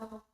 Wow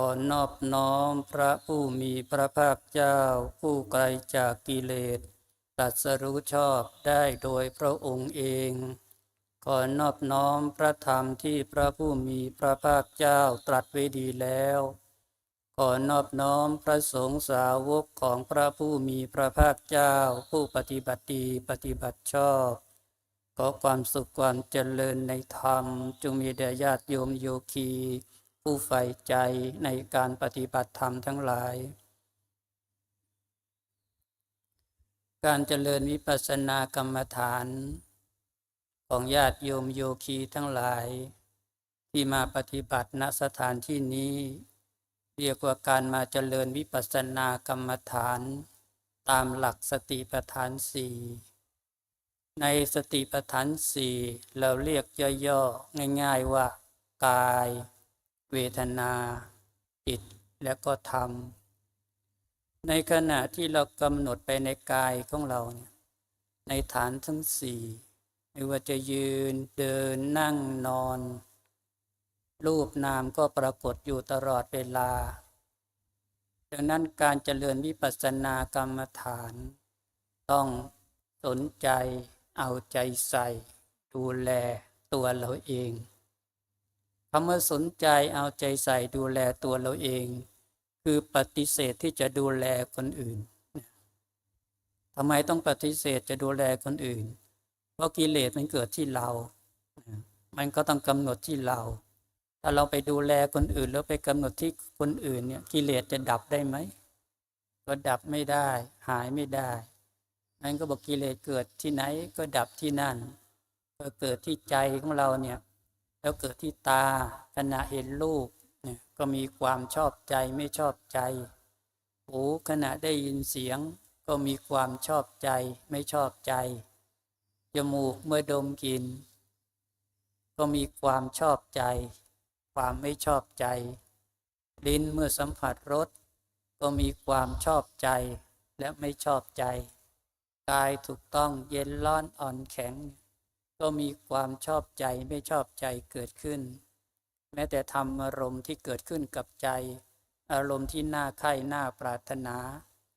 ขอนอบน้อมพระผู้มีพระภาคเจ้า ผู้ไกลจากกิเลสตรัสรู้ชอบได้โดยพระองค์เอง ขอนอบน้อมพระธรรมที่พระผู้มีพระภาคเจ้าตรัสไว้ดีแล้ว ขอนอบน้อมพระสงฆ์สาวกของพระผู้มีพระภาคเจ้า ผู้ปฏิบัติดีปฏิบัติชอบขอความสุขความเจริญในธรรมจงมีแด่ญาติโยมโยคี ผู้ใฝ่ใจในการปฏิบัติธรรมทั้งหลาย การเจริญวิปัสสนากรรมฐาน ของญาติโยมโยคีทั้งหลาย ที่มาปฏิบัติณสถานที่นี้ เรียกว่าการมาเจริญวิปัสสนากรรมฐานตามหลักสติปัฏฐานสี่ในสติปัฏฐานสี่เราเรียกย่อๆง่าย ๆว่ากาย เวทนาจิตและก็ธรรม ในขณะที่เรากำหนดไปในกายของเราเนี่ยในฐานทั้งสี่ไม่ว่าจะยืนเดินนั่งนอน รูปนามก็ปรากฏอยู่ตลอดเวลา ดังนั้นการเจริญวิปัสสนากรรมฐาน ต้องสนใจเอาใจใส่ ดูแลตัวเราเอง คำว่าสนใจเอาใจใส่ดูแลตัวเราเอง คือปฏิเสธที่จะดูแลคนอื่นทำไมต้องปฏิเสธจะดูแลคนอื่น เพราะกิเลสมันเกิดที่เรา มันก็ต้องกำหนดที่เรา ถ้าเราไปดูแลคนอื่น แล้วไปกำหนดที่คนอื่นเนี่ยกิเลสจะดับได้ไหมก็ดับไม่ได้หายไม่ได้นั่นก็บอกกิเลสเกิดที่ไหนก็ดับที่นั่นก็เกิดที่ใจของเราเนี่ย แล้วเกิดที่ตาขณะเห็นรูปเนี่ยก็มีความชอบใจไม่ชอบใจ หูขณะได้ยินเสียง ก็มีความชอบใจไม่ชอบใจ จมูกเมื่อดมกลิ่นก็มีความชอบใจ ความไม่ชอบใจ ลิ้นเมื่อสัมผัสรสก็มีความชอบใจและไม่ชอบใจ กายถูกต้องเย็นร้อนอ่อนแข็ง ก็มีความชอบใจไม่ชอบใจเกิดขึ้น แม้แต่ธรรมอารมณ์ที่เกิดขึ้นกับใจ อารมณ์ที่น่าใคร่น่าปรารถนา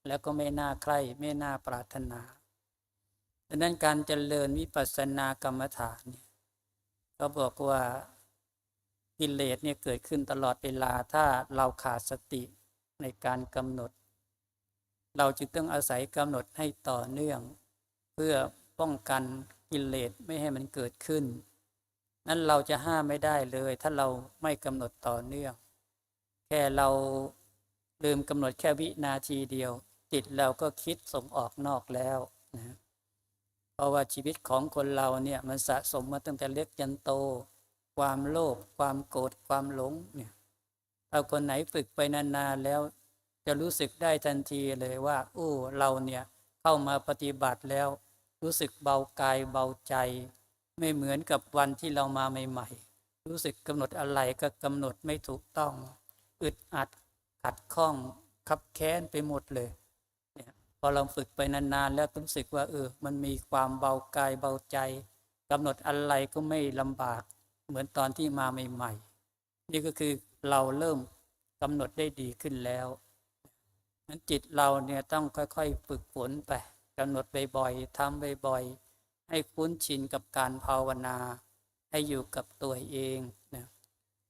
แล้วก็ไม่น่าใคร่ไม่น่าปรารถนาดังนั้นการเจริญวิปัสสนากรรมฐานเนี่ยก็บอกว่ากิเลสเนี่ยเกิดขึ้นตลอดเวลาถ้าเราขาดสติในการกำหนด เราจึงต้องอาศัยกำหนดให้ต่อเนื่อง เพื่อป้องกัน กิเลสไม่ให้มันเกิดขึ้น นั้นเราจะห้ามไม่ได้เลย ถ้าเราไม่กำหนดต่อเนื่อง แค่เราลืมกำหนดแค่วินาทีเดียว จิตเราก็คิดส่งออกนอกแล้วนะเพราะว่าชีวิตของคนเราเนี่ยมันสะสมมาตั้งแต่เล็กยันโต ความโลภความโกรธความหลงเนี่ยถ้าคนไหนฝึกไปนานๆแล้วจะรู้สึกได้ทันทีเลยว่าโอ้เราเนี่ยเข้ามาปฏิบัติแล้ว รู้สึกเบากายเบาใจ ไม่เหมือนกับวันที่เรามาใหม่ ๆ รู้สึกกำหนดอะไรก็กำหนดไม่ถูกต้องอึดอัดขัดข้องขับแค้นไปหมดเลยเนี่ยพอเราฝึกไปนานๆ แล้วรู้สึกว่าเออมันมีความเบากายเบาใจกำหนดอะไรก็ไม่ลำบากเหมือนตอนที่มาใหม่ ๆ นี่ก็คือเราเริ่มกำหนดได้ดีขึ้นแล้วนั้นจิตเราเนี่ยต้องค่อยๆฝึกฝนไป กำหนดบ่อยๆทำบ่อยๆ ให้คุ้นชินกับการภาวนา ให้อยู่กับตัวเองนะ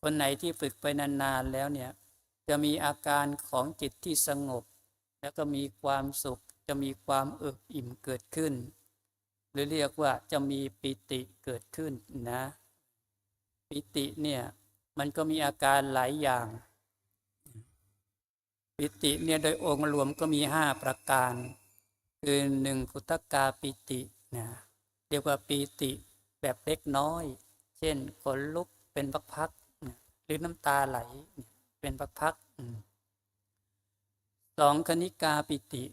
คนไหนที่ฝึกไปนานๆแล้วเนี่ยจะมีอาการของจิตที่สงบ แล้วก็มีความสุข จะมีความเอิบอิ่มเกิดขึ้น หรือเรียกว่าจะมีปิติเกิดขึ้นนะ ปิติเนี่ยมันก็มีอาการหลายอย่าง ปิติเนี่ยโดยองค์รวมก็มีห้าประการ คือหนึ่งกุตกาปิตินะเรียกว่าปิติแบบเล็กน้อย เช่นขนลุกเป็นพักๆนะหรือน้ำตาไหลเป็นพักๆสองคณิกาปิติ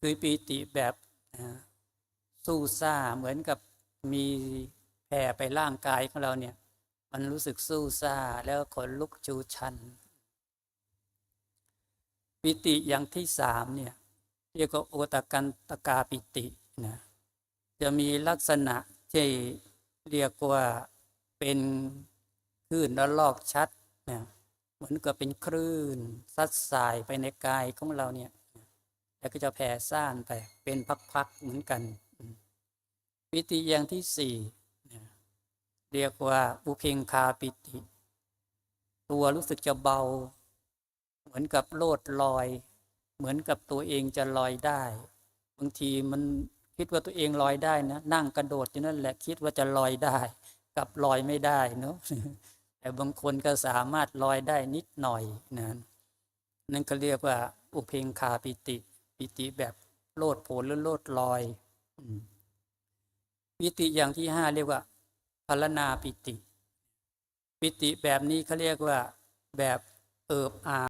คือปิติแบบสู้ซ่าเหมือนกับมีแผ่ไปร่างกายของเราเนี่ย มันรู้สึกสู้ซ่าแล้วขนลุกชูชัน ปิติอย่างที่สามเนี่ย เรียกว่าโอตกันตกาปิตินะจะมีลักษณะที่เรียกว่าเป็นคลื่นระลอกชัดนะเหมือนกับเป็นคลื่นซัดสายไปในกายของเราเนี่ยแล้วก็จะแผ่ซ่านไปเป็นพักๆเหมือนกันปิติอย่างที่สี่นะเรียกว่าอุเพงคาปิติ ตัวรู้สึกจะเบา เหมือนกับโลดลอย เหมือนกับตัวเองจะลอยได้ บางทีมันคิดว่าตัวเองลอยได้นะ นั่งกระโดดอยู่นั่นแหละคิดว่าจะลอยได้กับลอยไม่ได้เนาะแต่บางคนก็สามารถลอยได้นิดหน่อยนะนั่นก็เรียกว่า อุเพงคาปิติ ปิติแบบโลดโผนหรือโลดลอยปิติอย่างที่ห้าเรียกว่าพลนาปิติ ปิติแบบนี้เขาเรียกว่าแบบเอิบอา